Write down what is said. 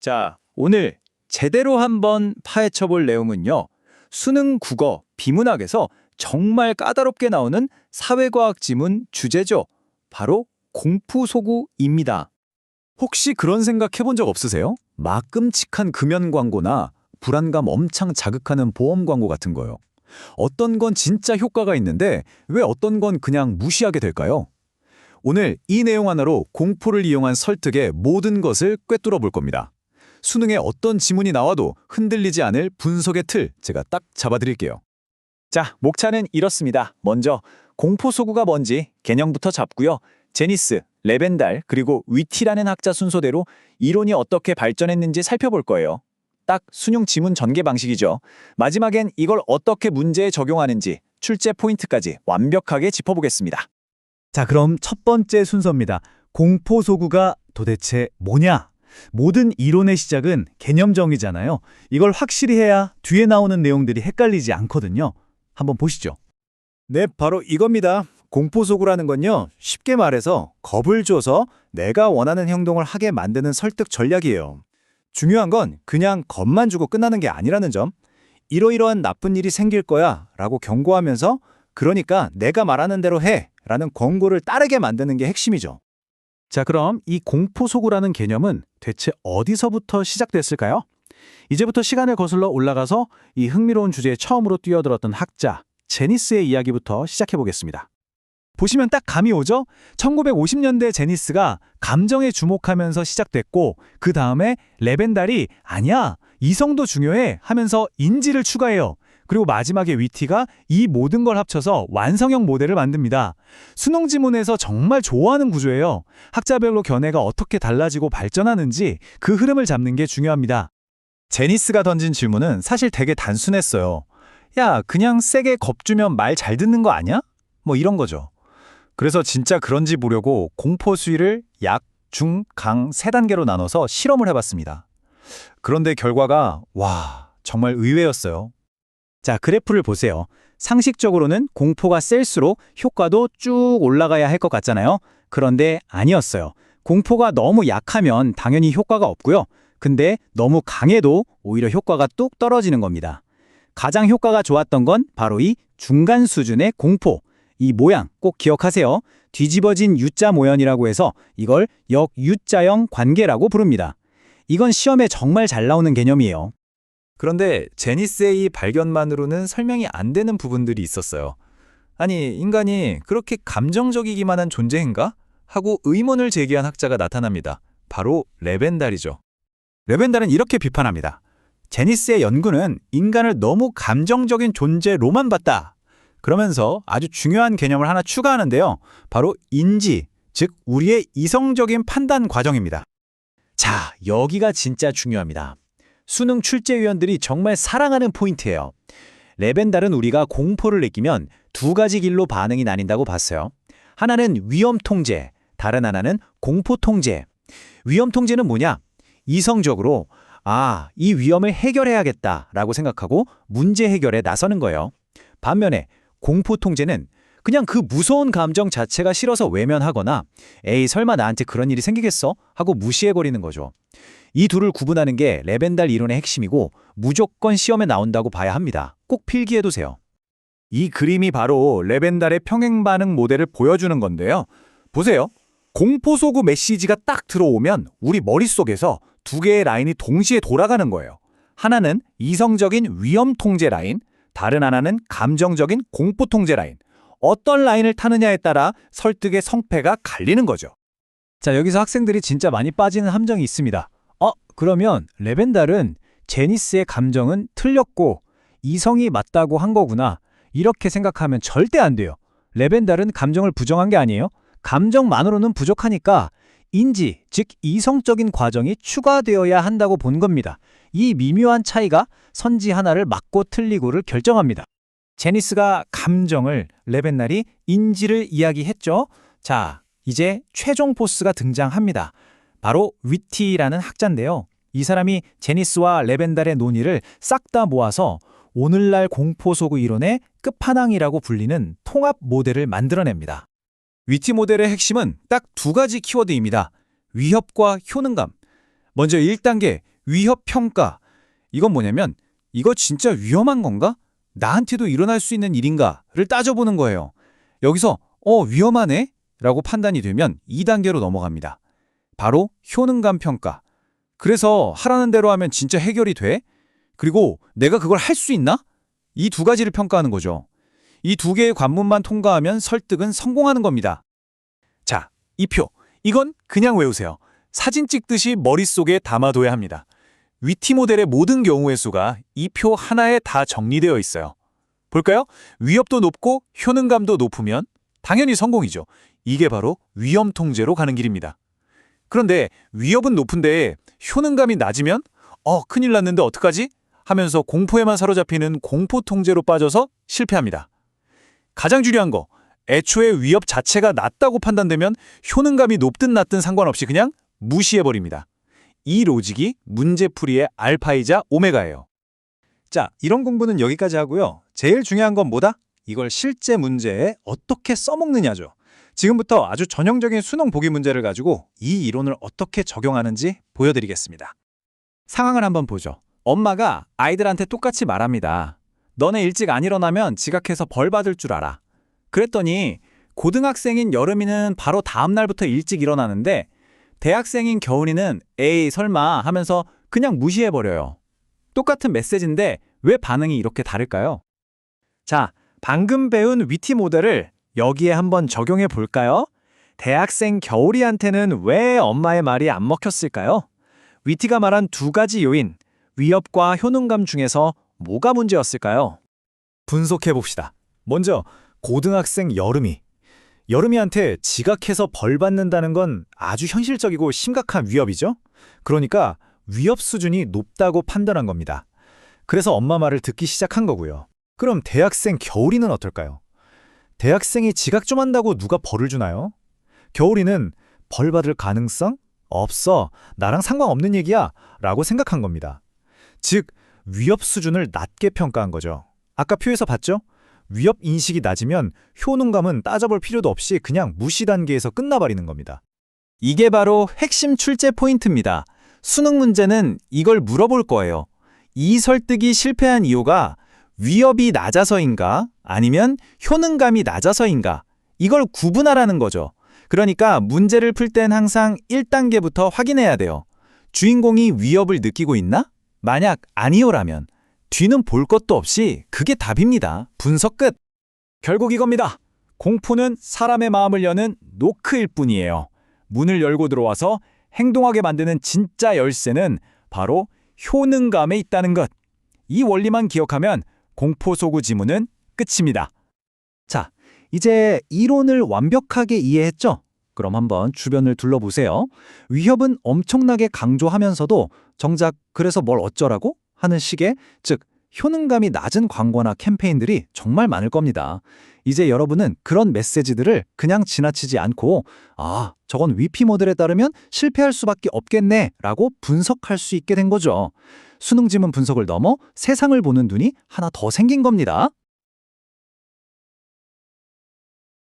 자, 오늘 제대로 한번 파헤쳐 볼 내용은요. 수능 국어 비문학에서 정말 까다롭게 나오는 사회과학 지문 주제죠. 바로 공포소구입니다. 혹시 그런 생각 해본 적 없으세요? 막 끔찍한 금연 광고나 불안감 엄청 자극하는 보험 광고 같은 거요. 어떤 건 진짜 효과가 있는데 왜 어떤 건 그냥 무시하게 될까요? 오늘 이 내용 하나로 공포를 이용한 설득의 모든 것을 꿰뚫어 볼 겁니다. 수능에 어떤 지문이 나와도 흔들리지 않을 분석의 틀 제가 딱 잡아드릴게요. 자, 목차는 이렇습니다. 먼저 공포소구가 뭔지 개념부터 잡고요. 제니스, 레벤달, 그리고 위티라는 학자 순서대로 이론이 어떻게 발전했는지 살펴볼 거예요. 딱 수능 지문 전개 방식이죠. 마지막엔 이걸 어떻게 문제에 적용하는지 출제 포인트까지 완벽하게 짚어보겠습니다. 자, 그럼 첫 번째 순서입니다. 공포소구가 도대체 뭐냐? 모든 이론의 시작은 개념 정의잖아요. 이걸 확실히 해야 뒤에 나오는 내용들이 헷갈리지 않거든요. 한번 보시죠. 네, 바로 이겁니다. 공포소구라는 건요, 쉽게 말해서 겁을 줘서 내가 원하는 행동을 하게 만드는 설득 전략이에요. 중요한 건 그냥 겁만 주고 끝나는 게 아니라는 점. 이러이러한 나쁜 일이 생길 거야 라고 경고하면서 그러니까 내가 말하는 대로 해 라는 권고를 따르게 만드는 게 핵심이죠. 자, 그럼 이 공포소구라는 개념은 대체 어디서부터 시작됐을까요? 이제부터 시간을 거슬러 올라가서 이 흥미로운 주제에 처음으로 뛰어들었던 학자 제니스의 이야기부터 시작해 보겠습니다. 보시면 딱 감이 오죠? 1950년대 제니스가 감정에 주목하면서 시작됐고 그 다음에 레벤달이 아니야 이성도 중요해 하면서 인지를 추가해요. 그리고 마지막에 위티가 이 모든 걸 합쳐서 완성형 모델을 만듭니다. 수능 지문에서 정말 좋아하는 구조예요. 학자별로 견해가 어떻게 달라지고 발전하는지 그 흐름을 잡는 게 중요합니다. 제니스가 던진 질문은 사실 되게 단순했어요. 야, 그냥 세게 겁주면 말 잘 듣는 거 아니야? 뭐 이런 거죠. 그래서 진짜 그런지 보려고 공포 수위를 약, 중, 강 세 단계로 나눠서 실험을 해봤습니다. 그런데 결과가 와, 정말 의외였어요. 자, 그래프를 보세요. 상식적으로는 공포가 셀수록 효과도 쭉 올라가야 할 것 같잖아요. 그런데 아니었어요. 공포가 너무 약하면 당연히 효과가 없고요. 근데 너무 강해도 오히려 효과가 뚝 떨어지는 겁니다. 가장 효과가 좋았던 건 바로 이 중간 수준의 공포. 이 모양 꼭 기억하세요. 뒤집어진 U자 모연이라고 해서 이걸 역U자형 관계라고 부릅니다. 이건 시험에 정말 잘 나오는 개념이에요. 그런데 제니스의 이 발견만으로는 설명이 안 되는 부분들이 있었어요. 아니, 인간이 그렇게 감정적이기만 한 존재인가? 하고 의문을 제기한 학자가 나타납니다. 바로 레벤달이죠. 레벤달은 이렇게 비판합니다. 제니스의 연구는 인간을 너무 감정적인 존재로만 봤다. 그러면서 아주 중요한 개념을 하나 추가하는데요. 바로 인지, 즉 우리의 이성적인 판단 과정입니다. 자, 여기가 진짜 중요합니다. 수능 출제위원들이 정말 사랑하는 포인트예요. 레벤달은 우리가 공포를 느끼면 두 가지 길로 반응이 나뉜다고 봤어요. 하나는 위험 통제, 다른 하나는 공포 통제. 위험 통제는 뭐냐? 이성적으로 아, 이 위험을 해결해야겠다라고 생각하고 문제 해결에 나서는 거예요. 반면에 공포 통제는 그냥 그 무서운 감정 자체가 싫어서 외면하거나 에이 설마 나한테 그런 일이 생기겠어? 하고 무시해버리는 거죠. 이 둘을 구분하는 게 레벤달 이론의 핵심이고 무조건 시험에 나온다고 봐야 합니다. 꼭 필기해두세요. 이 그림이 바로 레벤달의 평행 반응 모델을 보여주는 건데요. 보세요. 공포 소구 메시지가 딱 들어오면 우리 머릿속에서 두 개의 라인이 동시에 돌아가는 거예요. 하나는 이성적인 위험 통제 라인, 다른 하나는 감정적인 공포 통제 라인. 어떤 라인을 타느냐에 따라 설득의 성패가 갈리는 거죠. 자, 여기서 학생들이 진짜 많이 빠지는 함정이 있습니다. 어, 그러면 레벤달은 제니스의 감정은 틀렸고 이성이 맞다고 한 거구나. 이렇게 생각하면 절대 안 돼요. 레벤달은 감정을 부정한 게 아니에요. 감정만으로는 부족하니까 인지, 즉 이성적인 과정이 추가되어야 한다고 본 겁니다. 이 미묘한 차이가 선지 하나를 맞고 틀리고를 결정합니다. 제니스가 감정을, 레벤날이 인지를 이야기했죠. 자, 이제 최종 보스가 등장합니다. 바로 위티라는 학자인데요. 이 사람이 제니스와 레벤달의 논의를 싹 다 모아서 오늘날 공포소구 이론의 끝판왕이라고 불리는 통합 모델을 만들어냅니다. 위티 모델의 핵심은 딱 두 가지 키워드입니다. 위협과 효능감. 먼저 1단계 위협 평가. 이건 뭐냐면 이거 진짜 위험한 건가? 나한테도 일어날 수 있는 일인가?를 따져보는 거예요. 여기서 어 위험하네? 라고 판단이 되면 2단계로 넘어갑니다. 바로 효능감 평가. 그래서 하라는 대로 하면 진짜 해결이 돼? 그리고 내가 그걸 할 수 있나? 이 두 가지를 평가하는 거죠. 이 두 개의 관문만 통과하면 설득은 성공하는 겁니다. 자, 이 표. 이건 그냥 외우세요. 사진 찍듯이 머릿속에 담아둬야 합니다. 위티 모델의 모든 경우의 수가 이 표 하나에 다 정리되어 있어요. 볼까요? 위협도 높고 효능감도 높으면 당연히 성공이죠. 이게 바로 위험 통제로 가는 길입니다. 그런데 위협은 높은데 효능감이 낮으면 어, 큰일 났는데 어떡하지? 하면서 공포에만 사로잡히는 공포 통제로 빠져서 실패합니다. 가장 중요한 거, 애초에 위협 자체가 낮다고 판단되면 효능감이 높든 낮든 상관없이 그냥 무시해버립니다. 이 로직이 문제풀이의 알파이자 오메가예요. 자, 이런 공부는 여기까지 하고요. 제일 중요한 건 뭐다? 이걸 실제 문제에 어떻게 써먹느냐죠. 지금부터 아주 전형적인 수능 보기 문제를 가지고 이 이론을 어떻게 적용하는지 보여드리겠습니다. 상황을 한번 보죠. 엄마가 아이들한테 똑같이 말합니다. 너네 일찍 안 일어나면 지각해서 벌 받을 줄 알아. 그랬더니 고등학생인 여름이는 바로 다음 날부터 일찍 일어나는데 대학생인 겨울이는 에이 설마 하면서 그냥 무시해버려요. 똑같은 메시지인데 왜 반응이 이렇게 다를까요? 자, 방금 배운 위티 모델을 여기에 한번 적용해 볼까요? 대학생 겨울이한테는 왜 엄마의 말이 안 먹혔을까요? 위티가 말한 두 가지 요인, 위협과 효능감 중에서 뭐가 문제였을까요? 분석해 봅시다. 먼저 고등학생 여름이 여름이한테 지각해서 벌 받는다는 건 아주 현실적이고 심각한 위협이죠. 그러니까 위협 수준이 높다고 판단한 겁니다. 그래서 엄마 말을 듣기 시작한 거고요. 그럼 대학생 겨울이는 어떨까요? 대학생이 지각 좀 한다고 누가 벌을 주나요? 겨울이는 벌 받을 가능성? 없어. 나랑 상관없는 얘기야. 라고 생각한 겁니다. 즉, 위협 수준을 낮게 평가한 거죠. 아까 표에서 봤죠? 위협 인식이 낮으면 효능감은 따져볼 필요도 없이 그냥 무시 단계에서 끝나버리는 겁니다. 이게 바로 핵심 출제 포인트입니다. 수능 문제는 이걸 물어볼 거예요. 이 설득이 실패한 이유가 위협이 낮아서인가 아니면 효능감이 낮아서인가 이걸 구분하라는 거죠. 그러니까 문제를 풀 땐 항상 1단계부터 확인해야 돼요. 주인공이 위협을 느끼고 있나? 만약 아니오라면 뒤는 볼 것도 없이 그게 답입니다. 분석 끝. 결국 이겁니다. 공포는 사람의 마음을 여는 노크일 뿐이에요. 문을 열고 들어와서 행동하게 만드는 진짜 열쇠는 바로 효능감에 있다는 것. 이 원리만 기억하면 공포 소구 지문은 끝입니다. 자, 이제 이론을 완벽하게 이해했죠? 그럼 한번 주변을 둘러보세요. 위협은 엄청나게 강조하면서도 정작 그래서 뭘 어쩌라고 하는 식의 즉 효능감이 낮은 광고나 캠페인들이 정말 많을 겁니다. 이제 여러분은 그런 메시지들을 그냥 지나치지 않고 아, 저건 위피 모델에 따르면 실패할 수밖에 없겠네 라고 분석할 수 있게 된 거죠. 수능 지문 분석을 넘어 세상을 보는 눈이 하나 더 생긴 겁니다.